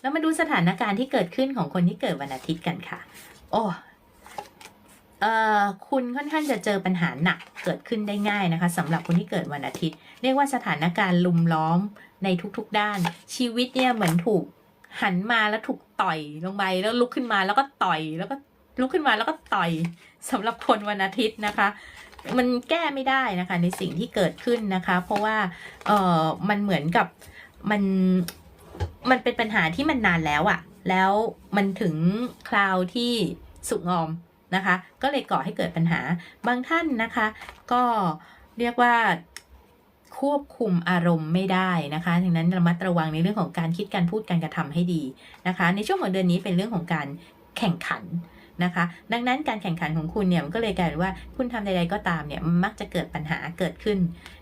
แล้วมาดูสถานการณ์ที่เกิดขึ้นของคนที่เกิดวันอาทิตย์กันค่ะ โอ้เอ่อคุณค่อนข้างจะเจอปัญหาหนักเกิดขึ้นได้ง่ายนะคะสำหรับคนที่เกิดวันอาทิตย์ เรียกว่าสถานการณ์ลุมล้อมในทุกๆด้าน ชีวิตเนี่ยเหมือนถูกหันมาแล้วถูกต่อยลงไปแล้วลุกขึ้นมาแล้วก็ต่อยแล้วก็ลุกขึ้นมาแล้วก็ต่อยสำหรับคนวันอาทิตย์นะคะ มันแก้ไม่ได้นะคะในสิ่งที่เกิดขึ้นนะคะ เพราะว่าเออมันเหมือนกับมัน มันเป็นปัญหาที่มันนานแล้วอะแล้วมันถึงคราวที่สุกงอมนะคะ ก็เลยก่อให้เกิดปัญหา บางท่านนะคะ ก็เรียกว่าควบคุมอารมณ์ไม่ได้นะคะดังนั้นระมัดระวังในเรื่องของการคิดการพูดการกระทำให้ดีนะคะ ในช่วงของเดือนนี้เป็นเรื่องของการแข่งขัน นะคะ ดังนั้นการแข่งขันของคุณเนี่ยมันก็เลยกลายเป็นว่าคุณทำใดๆก็ตามเนี่ยมักจะเกิดปัญหาเกิดขึ้น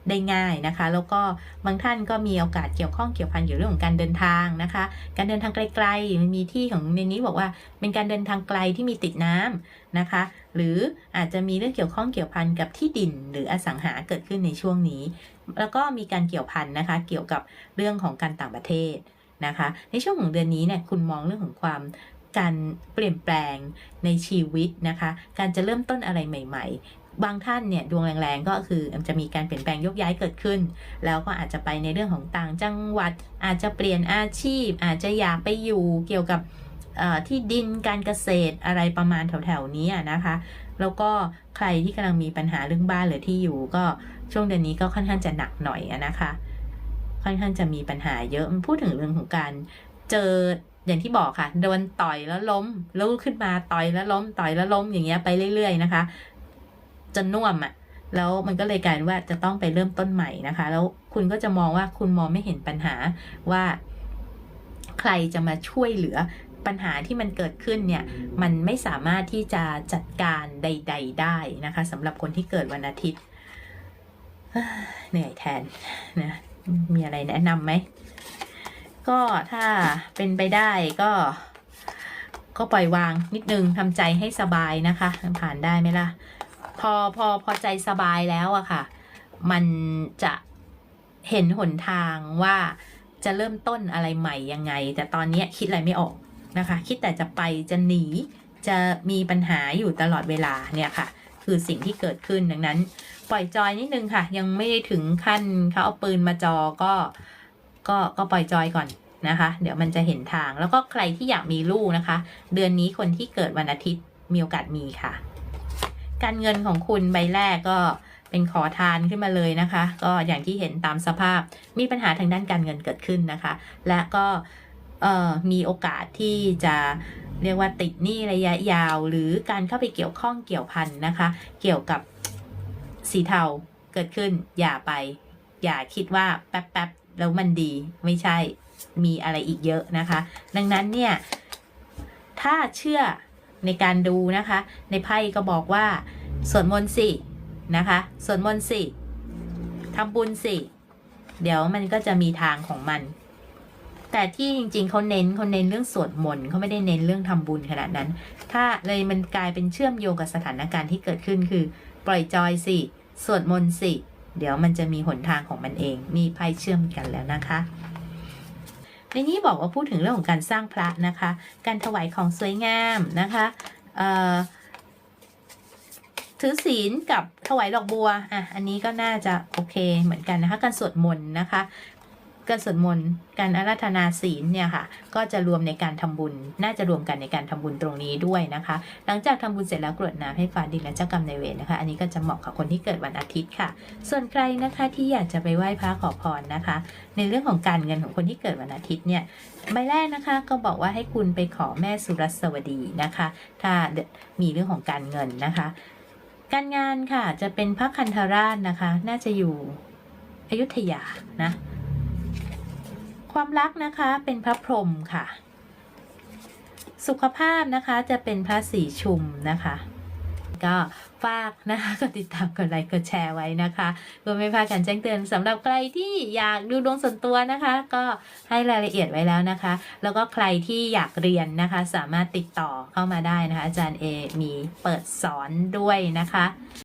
ได้ง่ายนะคะ แล้วก็บางท่านก็มีโอกาสเกี่ยวข้องเกี่ยวพันเกี่เรื่องของการเดินทางนะคะ การเดินทางไกลๆมันมีที่ของในนี้บอกว่าเป็นการเดินทางไกลที่มีติดน้ำนะคะ หรืออาจจะมีเรื่องเกี่ยวข้องเกี่ยวพันกับที่ดิน หรืออสังหาเกิดขึ้นในช่วงนี้ แล้วก็มีการเกี่ยวพันนะคะ เกี่ยวกับเรื่องของการต่างประเทศนะคะ ในช่วงของเดือนนี้เนี่ยคุณมองเรื่องของความ การเปลี่ยนแปลงในชีวิตนะคะ การจะเริ่มต้นอะไรใหม่ ๆ บางท่านเนี่ยดวงแรงๆก็คือจะมีการเปลี่ยนแปลงยกย้ายเกิดขึ้น แล้วก็อาจจะไปในเรื่องของต่างจังหวัด อาจจะเปลี่ยนอาชีพ อาจจะอยากไปอยู่เกี่ยวกับที่ดินการเกษตรอะไรประมาณแถวๆนี้นะคะ แล้วก็ใครที่กำลังมีปัญหาเรื่องบ้านหรือที่อยู่ก็ช่วงเดือนนี้ก็ค่อนข้างจะหนักหน่อยนะคะ ค่อนข้างจะมีปัญหาเยอะมันพูดถึงเรื่องของการเจอ อย่างที่บอกค่ะโดนต่อยแล้วล้มแล้วลุกขึ้นมาต่อยแล้วล้มต่อยแล้วล้มอย่างเงี้ยไปเรื่อย ๆ นะคะ จนน่วมอะ่ะแล้วมันก็เลยกลายว่าจะต้องไปเริ่มต้นใหม่นะคะ แล้วคุณก็จะมองว่าคุณมองไม่เห็นปัญหาว่าใครจะมาช่วยเหลือปัญหาที่มันเกิดขึ้นเนี่ย มันไม่สามารถที่จะจัดการใด ๆ ได้นะคะสำหรับคนที่เกิดวันอาทิตย์เหนื่อยแทนนะมีอะไรแนะนำไหม ก็ถ้าเป็นไปได้ก็ ก็ปล่อยวางนิดนึงทำใจให้สบายนะคะผ่านได้ไหมล่ะ พอพอพอใจสบายแล้วอะค่ะ มันจะเห็นหนทางว่าจะเริ่มต้นอะไรใหม่ยังไง แต่ตอนนี้คิดอะไรไม่ออกนะคะ คิดแต่จะไปจะหนีจะมีปัญหาอยู่ตลอดเวลาเนี่ยค่ะ คือสิ่งที่เกิดขึ้นดังนั้น ปล่อยจอยนิดนึงค่ะ ยังไม่ได้ถึงขั้นเขาเอาปืนมาจอก็ ก็ก็ปล่อยจอยก่อนนะคะ เดี๋ยวมันจะเห็นทางแล้วก็ใครที่อยากมีลูกนะคะ เดือนนี้คนที่เกิดวันอาทิตย์มีโอกาสมีค่ะ การเงินของคุณใบแรกก็เป็นขอทานขึ้นมาเลยนะคะ ก็อย่างที่เห็นตามสภาพมีปัญหาทางด้านการเงินเกิดขึ้นนะคะ และก็เอ่อมีโอกาสที่จะเรียกว่าติดหนี้ระยะยาว หรือการเข้าไปเกี่ยวข้องเกี่ยวพันนะคะ เกี่ยวกับสีเทาเกิดขึ้นอย่าไป อย่าคิดว่าแป๊บๆ แล้วมันดีไม่ใช่มีอะไรอีกเยอะนะคะ ดังนั้นเนี่ย ถ้าเชื่อในการดูนะคะ ในไพ่ก็บอกว่าสวดมนต์สินะคะสวดมนต์สิทำบุญสิ เดี๋ยวมันก็จะมีทางของมัน แต่ที่จริง ๆเขาเน้นเขาเน้นเรื่องสวดมนต์เขาไม่ได้เน้นเรื่องทำบุญขนาดนั้น ถ้าเลยมันกลายเป็นเชื่อมโยงกับสถานการณ์ที่เกิดขึ้นคือ ปล่อยจอยสิสวดมนต์สิ เดี๋ยวมันจะมีหนทางของมันเอง มีไพ่เชื่อมกันแล้วนะคะในนี้บอกว่าพูดถึงเรื่องของการสร้างพระนะคะ การถวายของสวยงามนะคะถือศีลกับถวายดอกบัว อะ อันนี้ก็น่าจะโอเคเหมือนกันนะคะ การสวดมนต์นะคะ การสวดมนต์การอาราธนาศีลเนี่ยค่ะก็จะรวมในการทำบุญ น่าจะรวมกันในการทำบุญตรงนี้ด้วยนะคะ หลังจากทำบุญเสร็จแล้วกรวดน้ำให้ฟ้าดินและเจ้ากรรมนายเวรนะคะ อันนี้ก็จะเหมาะกับคนที่เกิดวันอาทิตย์ค่ะ ส่วนใครนะคะที่อยากจะไปไหว้พระขอพรนะคะ ในเรื่องของการเงินของคนที่เกิดวันอาทิตย์เนี่ยใบแรกนะคะก็บอกว่าให้คุณไปขอแม่สุรสวดีนะคะ ถ้ามีเรื่องของการเงินนะคะ การงานค่ะจะเป็นพระคันธราชนะคะ น่าจะอยู่อยุธยานะ ความรักนะคะเป็นพระพรหมค่ะ สุขภาพนะคะจะเป็นพระสีชุมนะคะ ก็ฝากนะคะกดติดตามกดไลค์กดแชร์ไว้นะคะเพื่อไม่พลาดการแจ้งเตือนสำหรับใครที่อยากดูดวงส่วนตัวนะคะ ก็ให้รายละเอียดไว้แล้วนะคะ แล้วก็ใครที่อยากเรียนนะคะ สามารถติดต่อเข้ามาได้นะคะ อาจารย์เอมีเปิดสอนด้วยนะคะ